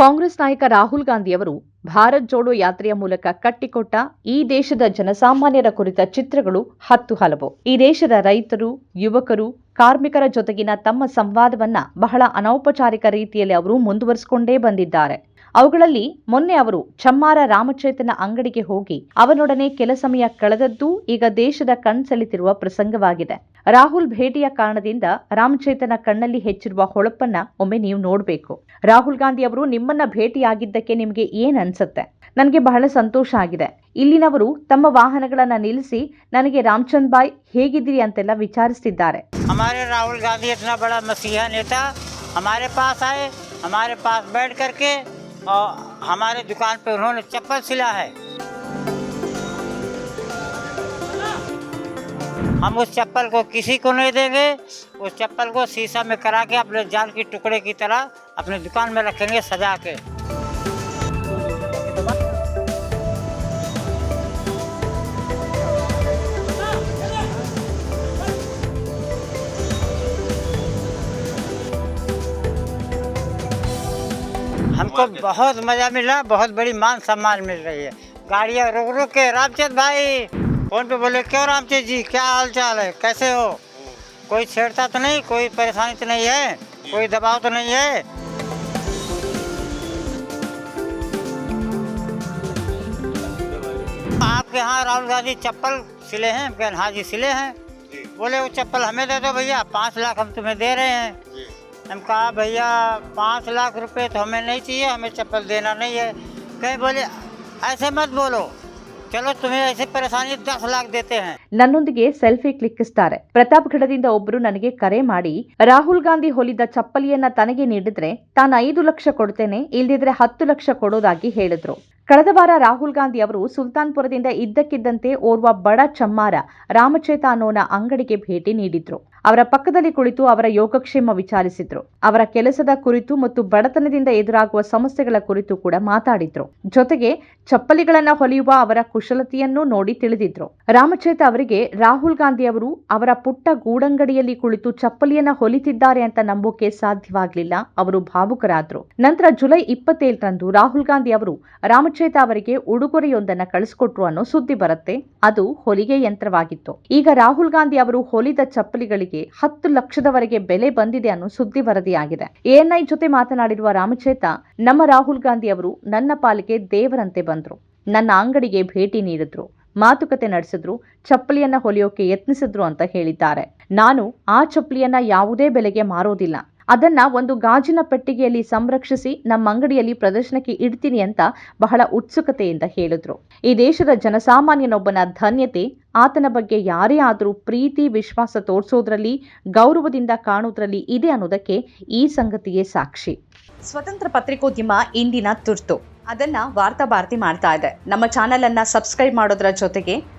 ಕಾಂಗ್ರೆಸ್ ನಾಯಕ ರಾಹುಲ್ ಗಾಂಧಿ ಅವರು ಭಾರತ್ ಜೋಡೋ ಯಾತ್ರೆಯ ಮೂಲಕ ಕಟ್ಟಿಕೊಟ್ಟ ಈ ದೇಶದ ಜನಸಾಮಾನ್ಯರ ಕುರಿತ ಚಿತ್ರಗಳು ಹತ್ತು ಹಲವು. ಈ ದೇಶದ ರೈತರು, ಯುವಕರು, ಕಾರ್ಮಿಕರ ಜೊತೆಗಿನ ತಮ್ಮ ಸಂವಾದವನ್ನ ಬಹಳ ಅನೌಪಚಾರಿಕ ರೀತಿಯಲ್ಲಿ ಅವರು ಮುಂದುವರಿಸಿಕೊಂಡೇ ಬಂದಿದ್ದಾರೆ. ಅವುಗಳಲ್ಲಿ ಮೊನ್ನೆ ಅವರು ಚಮ್ಮಾರ ರಾಮಚೇತನ ಅಂಗಡಿಗೆ ಹೋಗಿ ಅವನೊಡನೆ ಕೆಲ ಸಮಯ ಕಳೆದದ್ದೂ ಈಗ ದೇಶದ ಕಣ್ಸೆಳೆತಿರುವ ಪ್ರಸಂಗವಾಗಿದೆ ರಾಹುಲ್ ಭೇಟಿಯ ಕಾರಣದಿಂದ ರಾಮಚೇತನ ಕಣ್ಣಲ್ಲಿ ಹೆಚ್ಚಿರುವ ಹೊಳಪನ್ನ ಒಮ್ಮೆ ನೀವು ನೋಡಬೇಕು ರಾಹುಲ್ ಗಾಂಧಿ ಅವರು ನಿಮ್ಮನ್ನ ಭೇಟಿಯಾಗಿದ್ದಕ್ಕೆ ನಿಮಗೆ ಏನ್ ಅನ್ಸುತ್ತೆ ನನಗೆ ಬಹಳ ಸಂತೋಷ ಆಗಿದೆ ಇಲ್ಲಿನವರು ತಮ್ಮ ವಾಹನಗಳನ್ನ ನಿಲ್ಲಿಸಿ ನನಗೆ ರಾಮಚಂದ್ ಬಾಯ್ ಹೇಗಿದ್ದೀರಿ ಅಂತೆಲ್ಲ ವಿಚಾರಿಸ್ತಿದ್ದಾರೆ हमारे राहुल गांधी इतना बड़ा मसीहा नेता हमारे पास आए हमारे पास बैठ करके और हमारे दुकान पे उन्होंने चप्पल सिला है। हम उस चप्पल को किसी को नहीं देंगे। उस चप्पल को शीशा में करा के अपने जाल के टुकड़े की तरह अपने दुकान में रखेंगे सजा के। हमको बहुत मज़ा मिला बहुत बड़ी मान सम्मान मिल रही है। गाड़ियाँ रुक रुक के रामचंद भाई फ़ोन पे बोले क्यों रामचंद जी क्या हाल चाल है? कैसे हो? कोई छेड़ता तो नहीं कोई परेशानी तो नहीं है कोई दबाव तो नहीं है। आपके यहाँ राहुल गांधी चप्पल सिले हैं हाँ जी सिले हैं। बोले वो चप्पल हमें दे दो भैया पाँच लाख हम तुम्हें दे रहे हैं। हम कहा भैया पाँच लाख रुपए तो हमें नहीं चाहिए हमें चप्पल देना नहीं है कहे बोले ऐसे मत बोलो चलो तुम्हें ऐसे परेशानी दस लाख देते हैं ನನ್ನೊಂದಿಗೆ ಸೆಲ್ಫಿ ಕ್ಲಿಕ್ಕಿಸ್ತಾರೆ ಪ್ರತಾಪ್ಗಢದಿಂದ ಒಬ್ಬರು ನನಗೆ ಕರೆ ಮಾಡಿ ರಾಹುಲ್ ಗಾಂಧಿ ಹೊಲಿದ ಚಪ್ಪಲಿಯನ್ನ ತನಗೆ ನೀಡಿದ್ರೆ ತಾನು ಐದು ಲಕ್ಷ ಕೊಡ್ತೇನೆ ಇಲ್ದಿದ್ರೆ ಹತ್ತು ಲಕ್ಷ ಕೊಡೋದಾಗಿ ಹೇಳಿದ್ರು ಕಳೆದ ವಾರ ರಾಹುಲ್ ಗಾಂಧಿ ಅವರು ಸುಲ್ತಾನ್ಪುರದಿಂದ ಇದ್ದಕ್ಕಿದ್ದಂತೆ ಓರ್ವ ಬಡ ಚಮ್ಮಾರ ರಾಮಚೇತ ಅನ್ನೋನ ಅಂಗಡಿಗೆ ಭೇಟಿ ನೀಡಿದ್ರು ಅವರ ಪಕ್ಕದಲ್ಲಿ ಕುಳಿತು ಅವರ ಯೋಗಕ್ಷೇಮ ವಿಚಾರಿಸಿದ್ರು. ಅವರ ಕೆಲಸದ ಕುರಿತು ಮತ್ತು ಬಡತನದಿಂದ ಎದುರಾಗುವ ಸಮಸ್ಯೆಗಳ ಕುರಿತು ಕೂಡ ಮಾತಾಡಿದ್ರು. ಜೊತೆಗೆ ಚಪ್ಪಲಿಗಳನ್ನ ಹೊಲಿಯುವ ಅವರ ಕುಶಲತೆಯನ್ನು ನೋಡಿ ತಿಳಿದಿದ್ರು. ರಾಮಚೇತ ಅವರಿಗೆ ರಾಹುಲ್ ಗಾಂಧಿ ಅವರು ಅವರ ಪುಟ್ಟ ಗೂಡಂಗಡಿಯಲ್ಲಿ ಕುಳಿತು ಚಪ್ಪಲಿಯನ್ನ ಹೊಲಿತಿದ್ದಾರೆ ಅಂತ ನಂಬೋಕೆ ಸಾಧ್ಯವಾಗಲಿಲ್ಲ. ಅವರು ಭಾವುಕರಾದ್ರು. ನಂತರ ಜುಲೈ ಇಪ್ಪತ್ತೇಳರಂದು ರಾಹುಲ್ ಗಾಂಧಿ ಅವರು ರಾಮಚೇತ ಅವರಿಗೆ ಉಡುಗೊರೆಯೊಂದನ್ನ ಕಳಿಸಿಕೊಟ್ರು ಅನ್ನೋ ಸುದ್ದಿ ಬರುತ್ತೆ. ಅದು ಹೊಲಿಗೆ ಯಂತ್ರವಾಗಿತ್ತು. ಈಗ ರಾಹುಲ್ ಗಾಂಧಿ ಅವರು ಹೊಲಿದ ಚಪ್ಪಲಿಗಳಿಗೆ ಹತ್ತು ಲಕ್ಷದವರೆಗೆ ಬೆಲೆ ಬಂದಿದೆ ಅನ್ನೋ ಸುದ್ದಿ ವರದಿಯಾಗಿದೆ. ಎಎನ್ಐ ಜೊತೆ ಮಾತನಾಡಿರುವ ರಾಮಚೇತ, ನಮ್ಮ ರಾಹುಲ್ ಗಾಂಧಿ ಅವರು ನನ್ನ ಪಾಲಿಗೆ ದೇವರಂತೆ ಬಂದ್ರು. ನನ್ನ ಅಂಗಡಿಗೆ ಭೇಟಿ ನೀಡಿದ್ರು. ಮಾತುಕತೆ ನಡೆಸಿದ್ರು. ಚಪ್ಪಲಿಯನ್ನ ಹೊಲಿಯೋಕೆ ಯತ್ನಿಸಿದ್ರು ಅಂತ ಹೇಳಿದ್ದಾರೆ. ನಾನು ಆ ಚಪ್ಪಲಿಯನ್ನ ಯಾವುದೇ ಬೆಲೆಗೆ ಮಾರೋದಿಲ್ಲ. ಅದನ್ನ ಒಂದು ಗಾಜಿನ ಪೆಟ್ಟಿಗೆಯಲ್ಲಿ ಸಂರಕ್ಷಿಸಿ ನಮ್ಮ ಅಂಗಡಿಯಲ್ಲಿ ಪ್ರದರ್ಶನಕ್ಕೆ ಇಡ್ತೀನಿ ಅಂತ ಬಹಳ ಉತ್ಸುಕತೆಯಿಂದ ಹೇಳಿದ್ರು. ಈ ದೇಶದ ಜನಸಾಮಾನ್ಯನೊಬ್ಬನ ಧನ್ಯತೆ, ಆತನ ಬಗ್ಗೆ ಯಾರೇ ಆದರೂ ಪ್ರೀತಿ, ವಿಶ್ವಾಸ ತೋರಿಸೋದ್ರಲ್ಲಿ, ಗೌರವದಿಂದ ಕಾಣೋದ್ರಲ್ಲಿ ಇದೆ ಅನ್ನೋದಕ್ಕೆ ಈ ಸಂಗತಿಯೇ ಸಾಕ್ಷಿ. ಸ್ವತಂತ್ರ ಪತ್ರಿಕೋದ್ಯಮ ಇಂದಿನ ತುರ್ತು. ಅದನ್ನ ವಾರ್ತಾ ಭಾರತಿ ಮಾಡ್ತಾ ಇದೆ. ನಮ್ಮ ಚಾನೆಲ್ ಅನ್ನ ಸಬ್ಸ್ಕ್ರೈಬ್ ಮಾಡೋದ್ರ ಜೊತೆಗೆ